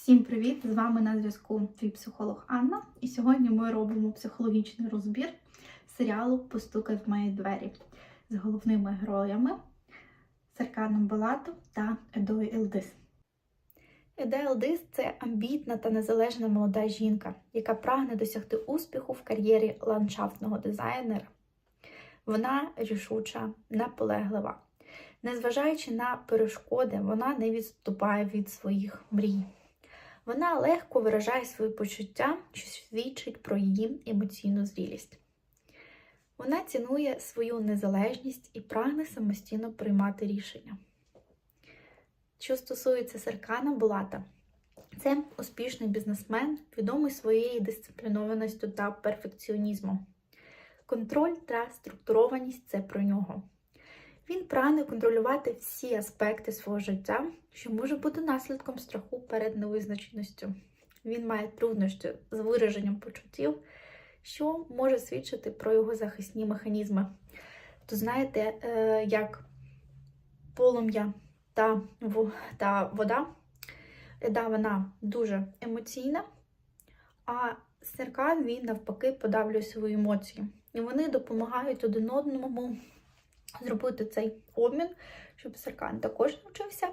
Всім привіт! З вами на зв'язку твій психолог Анна. І сьогодні ми робимо психологічний розбір серіалу Постукай в мої двері з головними героями Серканом Балатом та Едою Елдис. Еда Елдис це амбітна та незалежна молода жінка, яка прагне досягти успіху в кар'єрі ландшафтного дизайнера. Вона рішуча, наполеглива. Незважаючи на перешкоди, вона не відступає від своїх мрій. Вона легко виражає свої почуття, що свідчить про її емоційну зрілість. Вона цінує свою незалежність і прагне самостійно приймати рішення. Що стосується Серкана Булата, це успішний бізнесмен, відомий своєю дисциплінованістю та перфекціонізмом. Контроль та структурованість це про нього. Він прагне контролювати всі аспекти свого життя, що може бути наслідком страху перед невизначеністю. Він має труднощі з вираженням почуттів, що може свідчити про його захисні механізми. То знаєте, е, як полум'я та, вода, да, вона дуже емоційна, а серкан він навпаки подавлює свої емоції. І вони допомагають один одному зробити цей обмін, щоб Серкан також навчився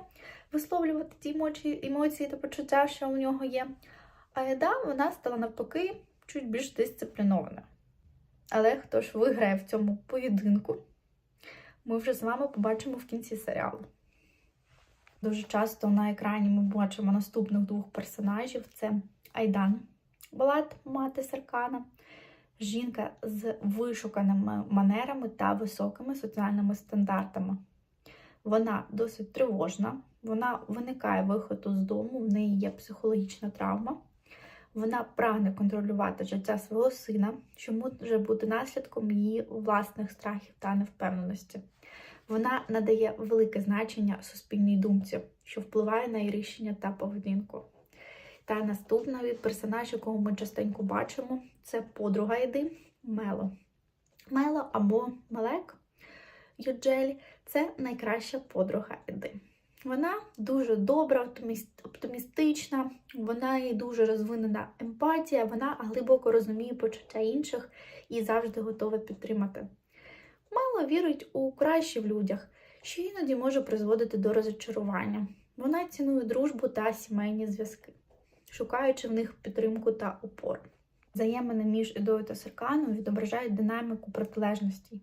висловлювати ті емоції, та почуття, що у нього є. А Еда вона стала навпаки чуть більш дисциплінована. Але хто ж виграє в цьому поєдинку, ми вже з вами побачимо в кінці серіалу. Дуже часто на екрані ми бачимо наступних двох персонажів: це Айдан Балат, мати Серкана, жінка з вишуканими манерами та високими соціальними стандартами. Вона досить тривожна, вона виникає виходу з дому, в неї є психологічна травма. Вона прагне контролювати життя свого сина, що може бути наслідком її власних страхів та невпевненості. Вона надає велике значення суспільній думці, що впливає на її рішення та поведінку. Та наступний персонаж, якого ми частенько бачимо, це подруга Еди Мело. Мело або Мелек Юджель це найкраща подруга Еди. Вона дуже добра, оптимістична, вона їй дуже розвинена емпатія, вона глибоко розуміє почуття інших і завжди готова підтримати. Мело вірить у краще в людях, що іноді може призводити до розочарування. Вона цінує дружбу та сімейні зв'язки шукаючи в них підтримку та опору. Взаємини між Едою та Серканом відображають динаміку протилежності.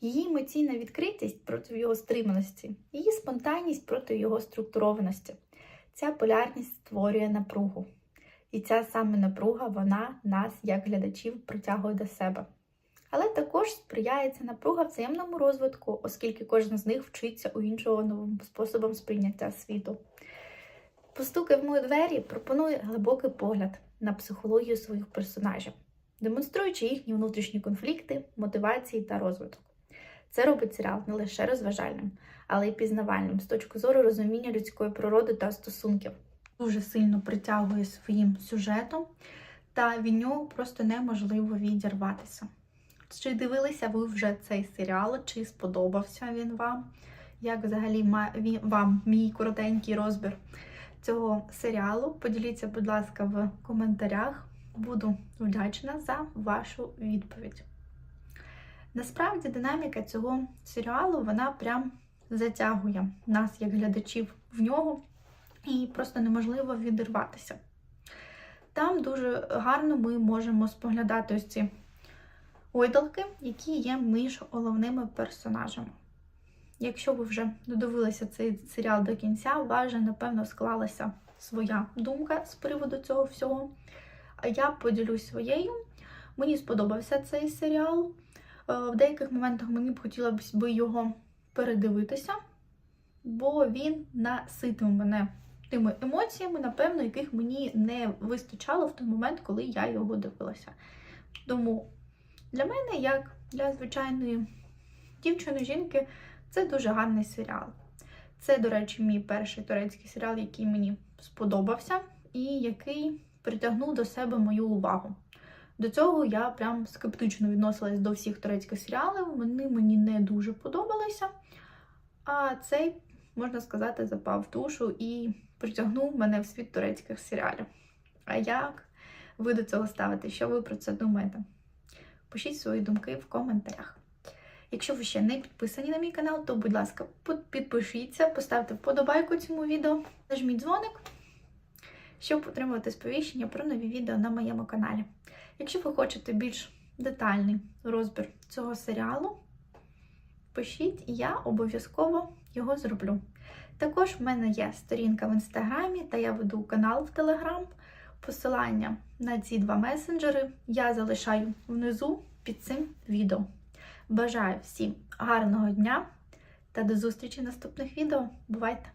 Її емоційна відкритість проти його стриманості, її спонтанність проти його структурованості. Ця полярність створює напругу. І ця саме напруга вона нас, як глядачів, притягує до себе. Але також сприяється напруга взаємному розвитку, оскільки кожен з них вчиться у іншого новим способом сприйняття світу. Постуки в мої двері пропонує глибокий погляд на психологію своїх персонажів, демонструючи їхні внутрішні конфлікти, мотивації та розвиток. Це робить серіал не лише розважальним, але й пізнавальним з точки зору розуміння людської природи та стосунків. Дуже сильно притягує своїм сюжетом, та від нього просто неможливо відірватися. Чи дивилися ви вже цей серіал, чи сподобався він вам? Як взагалі вам мій коротенький розбір? Цього серіалу. Поділіться, будь ласка, в коментарях. Буду вдячна за вашу відповідь. Насправді, динаміка цього серіалу вона прям затягує нас, як глядачів, в нього, і просто неможливо відірватися. Там дуже гарно ми можемо споглядати ось ці ойдалки, які є між головними персонажами. Якщо ви вже додивилися цей серіал до кінця, у вас вже, напевно, склалася своя думка з приводу цього всього. А я поділюсь своєю. Мені сподобався цей серіал. Е, в деяких моментах мені б хотілося б його передивитися, бо він наситив мене тими емоціями, напевно, яких мені не вистачало в той момент, коли я його дивилася. Тому для мене, як для звичайної дівчини-жінки, це дуже гарний серіал. Це, до речі, мій перший турецький серіал, який мені сподобався, і який притягнув до себе мою увагу. До цього я прям скептично відносилась до всіх турецьких серіалів, вони мені не дуже подобалися. А цей, можна сказати, запав в душу і притягнув мене в світ турецьких серіалів. А як ви до цього ставите? Що ви про це думаєте? Пишіть свої думки в коментарях. Якщо ви ще не підписані на мій канал, то, будь ласка, підпишіться, поставте вподобайку цьому відео, нажміть дзвоник, щоб отримувати сповіщення про нові відео на моєму каналі. Якщо ви хочете більш детальний розбір цього серіалу, пишіть, і я обов'язково його зроблю. Також в мене є сторінка в інстаграмі та я веду канал в Телеграм. Посилання на ці два месенджери я залишаю внизу під цим відео. Бажаю всім гарного дня та до зустрічі в наступних відео. Бувайте!